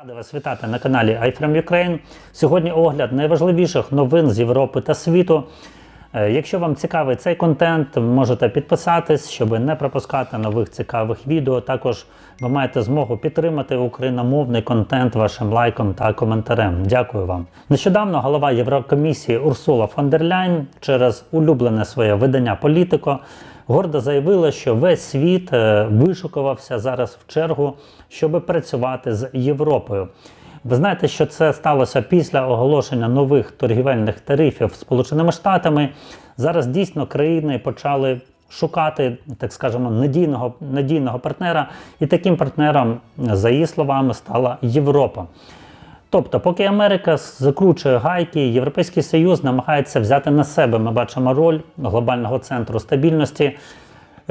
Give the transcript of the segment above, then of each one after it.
Рада вас вітати на каналі iFrame Ukraine. Сьогодні огляд найважливіших новин з Європи та світу. Е, Якщо вам цікавий цей контент, можете підписатись, щоб не пропускати нових цікавих відео. Також ви маєте змогу підтримати україномовний контент вашим лайком та коментарем. Дякую вам. Нещодавно голова Єврокомісії Урсула фон дер Ляйн через улюблене своє видання Політико гордо заявила, що весь світ е, вишукувався зараз в чергу, щоб працювати з Європою. Ви знаєте, що це сталося після оголошення нових торгівельних тарифів Сполученими Штатами. Зараз дійсно країни почали шукати, так скажемо, надійного, надійного партнера, і таким партнером, за її словами, стала Європа. Тобто, поки Америка закручує гайки, Європейський Союз намагається взяти на себе, ми бачимо роль глобального центру стабільності.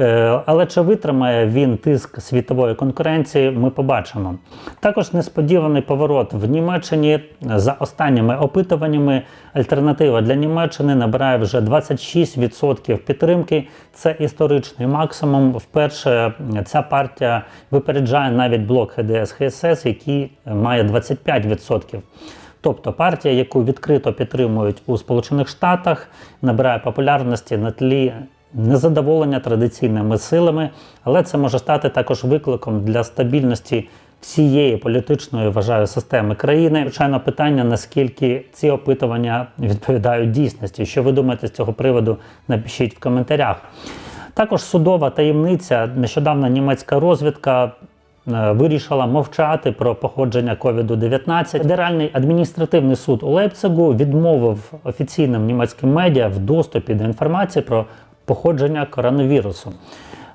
Е, Але чи витримає він тиск світової конкуренції, ми побачимо. Також несподіваний поворот в Німеччині за останніми опитуваннями. Альтернатива для Німеччини набирає вже 26% підтримки. Це історичний максимум. Вперше ця партія випереджає навіть блок ХДС ХСС, який має 25%. Тобто партія, яку відкрито підтримують у Сполучених Штатах, набирає популярності на тлі незадоволення традиційними силами, але це може стати також викликом для стабільності всієї політичної вважаю системи країни. Звичайно, питання наскільки ці опитування відповідають дійсності. Що ви думаєте з цього приводу? Напишіть в коментарях. Також судова таємниця. Нещодавно німецька розвідка е, вирішила мовчати про походження COVID-19. Федеральний адміністративний суд у Лейпцигу відмовив офіційним німецьким медіа в доступі до інформації про походження коронавірусу.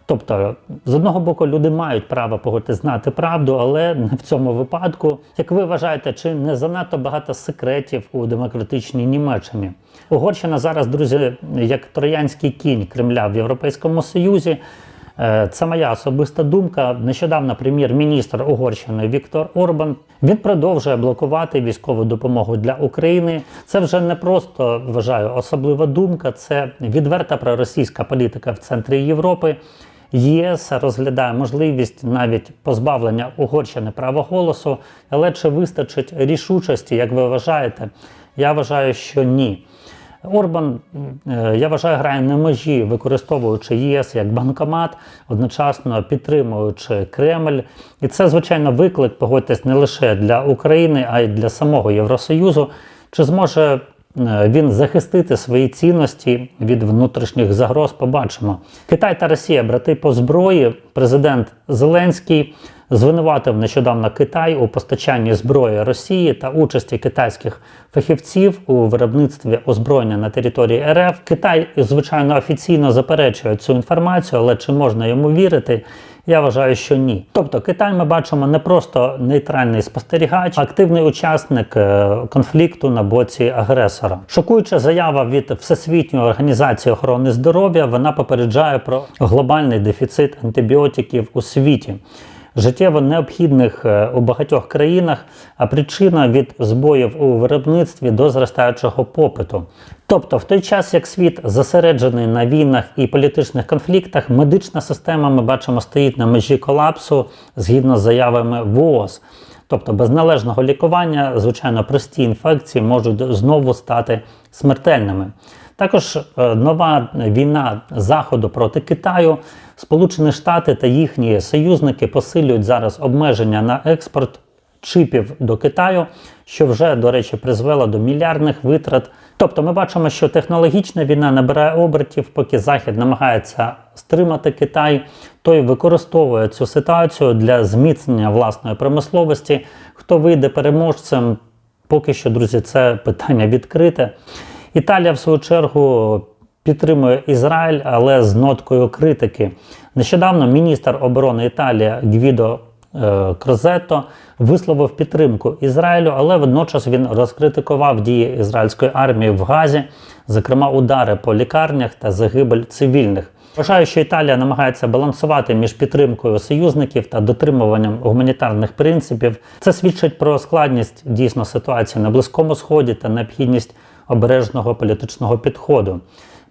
Тобто, з одного боку, люди мають право погодити знати правду, але не в цьому випадку. Як ви вважаєте, чи не занадто багато секретів у демократичній Німеччині? Угорщина зараз, друзі, як троянський кінь Кремля в Європейському Союзі. Е, Це моя особиста думка. Нещодавно прем'єр-міністр Угорщини Віктор Орбан він продовжує блокувати військову допомогу для України. Це вже не просто вважаю особлива думка, це відверта проросійська політика в центрі Європи. ЄС розглядає можливість навіть позбавлення Угорщини права голосу, але чи вистачить рішучості, як ви вважаєте? Я вважаю, що ні. Орбан, е, я вважаю, грає на межі, використовуючи ЄС як банкомат, одночасно підтримуючи Кремль. І це, звичайно, виклик, погодьтесь, не лише для України, а й для самого Євросоюзу. Чи зможе е, він захистити свої цінності від внутрішніх загроз? Побачимо. Китай та Росія, брати по зброї, президент Зеленський. Звинуватив нещодавно Китай у постачанні зброї Росії та участі китайських фахівців у виробництві озброєння на території РФ. Китай, звичайно, офіційно заперечує цю інформацію, але чи можна йому вірити? Я вважаю, що ні. Тобто Китай ми бачимо не просто нейтральний спостерігач, а активний учасник е, конфлікту на боці агресора. Шокуюча заява від Всесвітньої організації охорони здоров'я. Вона попереджає про глобальний дефіцит антибіотиків у світі життєво необхідних е, у багатьох країнах, а причина від збоїв у виробництві до зростаючого попиту. Тобто, в той час, як світ зосереджений на війнах і політичних конфліктах, медична система ми бачимо стоїть на межі колапсу згідно з заявами ВООЗ. Тобто без належного лікування, звичайно, прості інфекції можуть знову стати смертельними. Також е, нова війна Заходу проти Китаю, Сполучені Штати та їхні союзники посилюють зараз обмеження на експорт чипів до Китаю, що вже, до речі, призвело до мільярдних витрат. Тобто ми бачимо, що технологічна війна набирає обертів, поки Захід намагається стримати Китай, той використовує цю ситуацію для зміцнення власної промисловості. Хто вийде переможцем, поки що, друзі, це питання відкрите. Італія, в свою чергу, підтримує Ізраїль, але з ноткою критики. Нещодавно міністр оборони Італії Гвідо е, Крозетто висловив підтримку Ізраїлю, але водночас він розкритикував дії ізраїльської армії в Газі, зокрема удари по лікарнях та загибель цивільних. Вважаю, що Італія намагається балансувати між підтримкою союзників та дотримуванням гуманітарних принципів. Це свідчить про складність дійсно ситуації на Близькому Сході та необхідність обережного політичного підходу.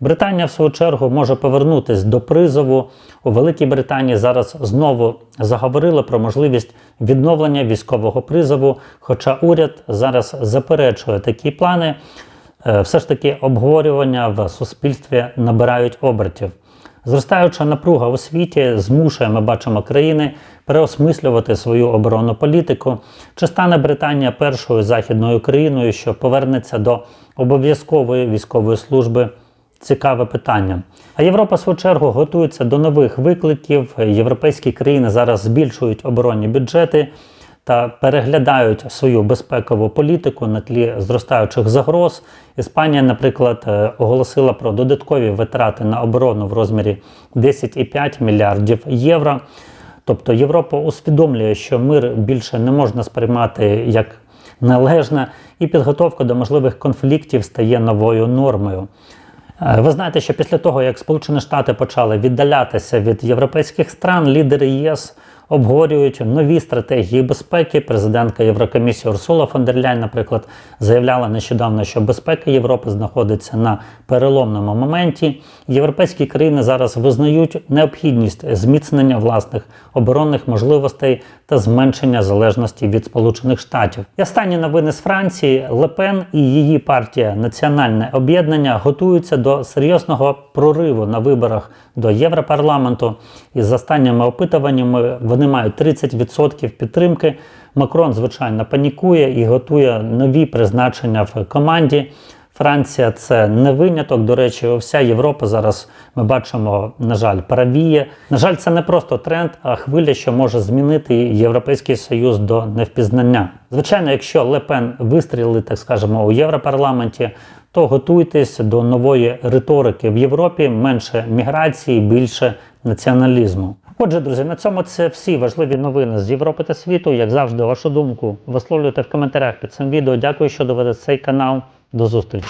Британія, в свою чергу, може повернутися до призову. У Великій Британії зараз знову заговорили про можливість відновлення військового призову. Хоча уряд зараз заперечує такі плани, Е, все ж таки обговорювання в суспільстві набирають обертів. Зростаюча напруга у світі змушує, ми бачимо країни переосмислювати свою оборонну політику. Чи стане Британія першою західною країною, що повернеться до обов'язкової військової служби? Цікаве питання. А Європа, в свою чергу, готується до нових викликів. Європейські країни зараз збільшують оборонні бюджети та переглядають свою безпекову політику на тлі зростаючих загроз. Іспанія, наприклад, е, оголосила про додаткові витрати на оборону в розмірі 10,5 мільярдів євро. Тобто Європа усвідомлює, що мир більше не можна сприймати як належне, і підготовка до можливих конфліктів стає новою нормою. Е, Ви знаєте, що після того, як Сполучені Штати почали віддалятися від європейських стран, лідери ЄС обговорюють нові стратегії безпеки. Президентка Єврокомісії Урсула фон дер Ляйн, наприклад, заявляла нещодавно, що безпека Європи знаходиться на переломному моменті. Європейські країни зараз визнають необхідність зміцнення власних оборонних можливостей та зменшення залежності від Сполучених Штатів. І останні новини з Франції Лепен і її партія Національне об'єднання готуються до серйозного прориву на виборах до Європарламенту. І з останніми опитуваннями вони мають 30% підтримки. Макрон, звичайно, панікує і готує нові призначення в команді. Франція це не виняток. До речі, вся Європа зараз ми бачимо, на жаль, правіє. На жаль, це не просто тренд, а хвиля, що може змінити Європейський Союз до невпізнання. Звичайно, якщо Лепен вистрілить, так скажемо, у Європарламенті, то готуйтесь до нової риторики в Європі, менше міграції, більше націоналізму. Отже, друзі, на цьому це всі важливі новини з Європи та світу. Як завжди, вашу думку висловлюйте в коментарях під цим відео. Дякую, що довели цей канал. До зустрічі.